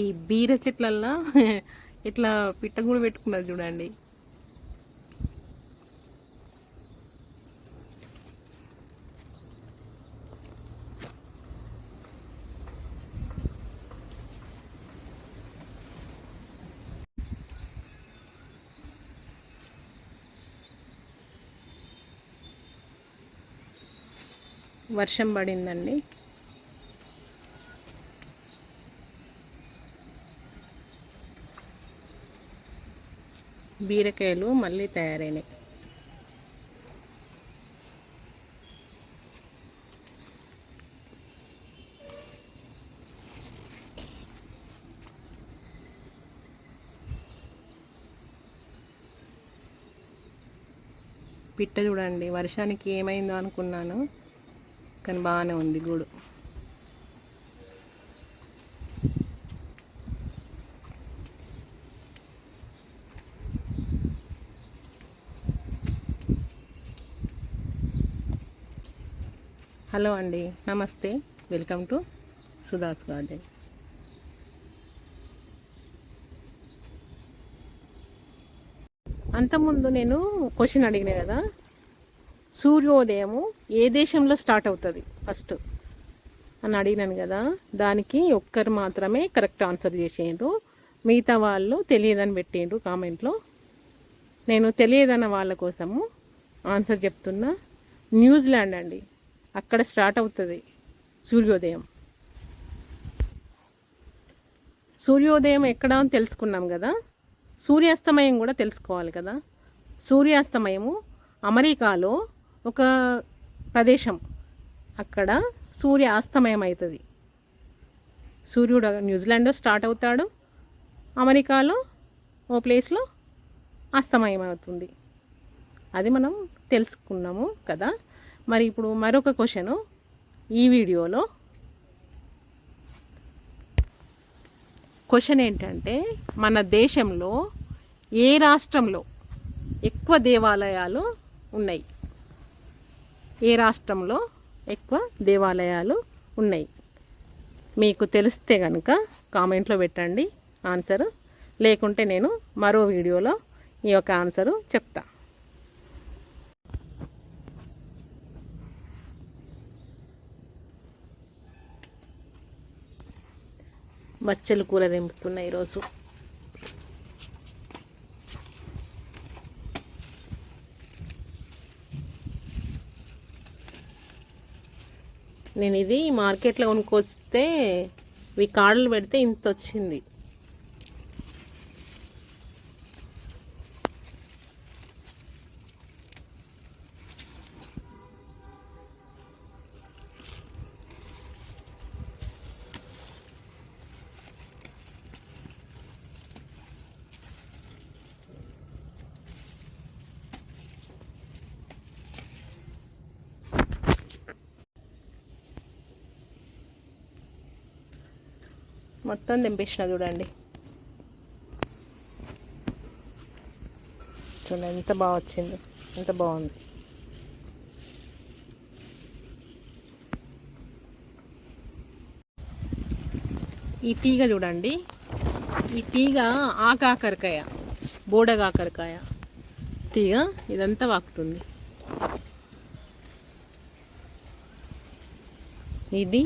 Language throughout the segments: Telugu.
ఈ బీర చెట్లల్లో ఇట్లా పిట్ట కూడా పెట్టుకున్నారు చూడండి. వర్షం పడిందండి. బీరకాయలు మళ్ళీ తయారైనాయి. పిట్ట చూడండి వర్షానికి ఏమైందో అనుకున్నాను కానీ బాగానే ఉంది గూడు. హలో అండి నమస్తే. Welcome to Sudha's garden. అంతకుముందు నేను క్వశ్చన్ అడిగిన కదా సూర్యోదయము ఏ దేశంలో స్టార్ట్ అవుతుంది? ఫస్ట్ అని అడిగినాను కదా దానికి ఒక్కరు మాత్రమే కరెక్ట్ ఆన్సర్ చేసేయండు మిగతా వాళ్ళు తెలియదని పెట్టిండ్రు కామెంట్లో. నేను తెలియదన్న వాళ్ళ కోసము ఆన్సర్ చెప్తున్నా. న్యూజిలాండ్ అండి. అక్కడ స్టార్ట్ అవుతుంది సూర్యోదయం. సూర్యోదయం ఎక్కడ అని తెలుసుకున్నాం కదా? సూర్యాస్తమయం కూడా తెలుసుకోవాలి కదా? సూర్యాస్తమయము అమెరికాలో ఒక ప్రదేశం. అక్కడ సూర్య అస్తమయం అవుతుంది సూర్యుడు న్యూజిలాండ్లో స్టార్ట్ అవుతాడు. అమెరికాలో ఓ ప్లేస్లో అస్తమయం అవుతుంది అది మనం తెలుసుకున్నాము కదా? మరి ఇప్పుడు మరొక క్వశ్చను ఈ వీడియోలో క్వశ్చన్ ఏంటంటే మన దేశంలో ఏ రాష్ట్రంలో ఎక్కువ దేవాలయాలు ఉన్నాయి? ఏ రాష్ట్రంలో ఎక్కువ దేవాలయాలు ఉన్నాయి? మీకు తెలిస్తే కనుక కామెంట్లో పెట్టండి. ఆన్సరు లేకుంటే నేను మరో వీడియోలో ఈ యొక్క ఆన్సరు చెప్తాను బచ్చలు కూర తెంపుతున్నాయి ఈరోజు. నేను ఇది మార్కెట్లో కొనుక్కొస్తే ఇవి కాడలు పెడితే ఇంత వచ్చింది. మొత్తం దింపేసిన చూడండి. చూడండి ఎంత బాగా వచ్చింది ఎంత బాగుంది. ఈ తీగ చూడండి. ఈ తీగ ఆకాకరకాయ బోడగాకరకాయ తీగ ఇదంతా వాకుతుంది. ఇది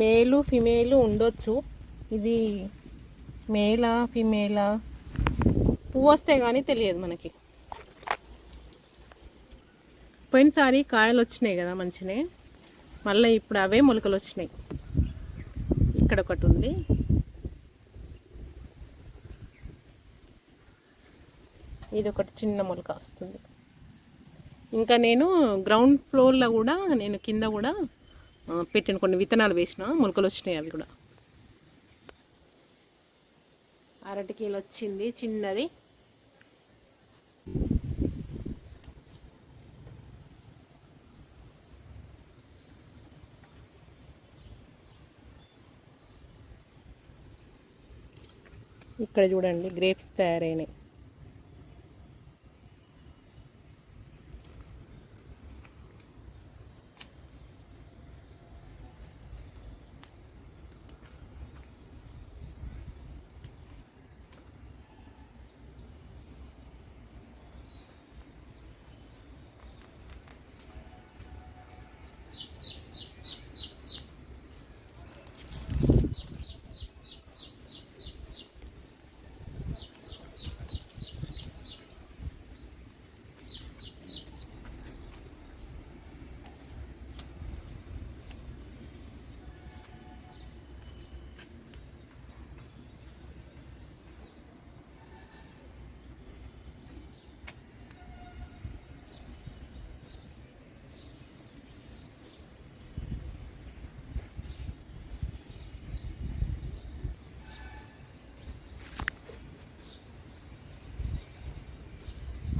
మేలు ఫిమేలు ఉండొచ్చు. ఇది మేలా ఫిమేలా? పువ్వు వస్తే కానీ తెలియదు మనకి. పోయినసారి కాయలు వచ్చినాయి కదా మంచినే. మళ్ళీ ఇప్పుడు అవే మొలకలు వచ్చినాయి. ఇక్కడ ఒకటి ఉంది. ఇది ఒకటి చిన్న మొలక వస్తుంది. ఇంకా నేను గ్రౌండ్ ఫ్లోర్లో కూడా నేను కింద కూడా పెట్టిన కొన్ని విత్తనాలు వేసిన మొలకలు వచ్చినాయి అవి కూడా. అరటికీలు వచ్చింది చిన్నది. ఇక్కడ చూడండి గ్రేప్స్ తయారైనాయి.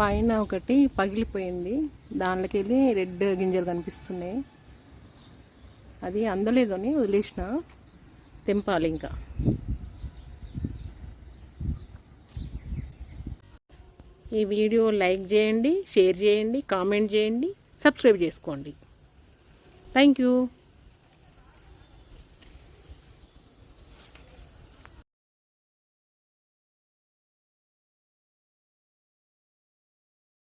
పైన ఒకటి పగిలిపోయింది. దాంట్లోకి వెళ్ళి రెడ్ గింజలు కనిపిస్తున్నాయి. అది అందలేదని వదిలేసిన. తెంపాలి ఇంకా. ఈ వీడియో లైక్ చేయండి షేర్ చేయండి కామెంట్ చేయండి సబ్స్క్రైబ్ చేసుకోండి. Thank you.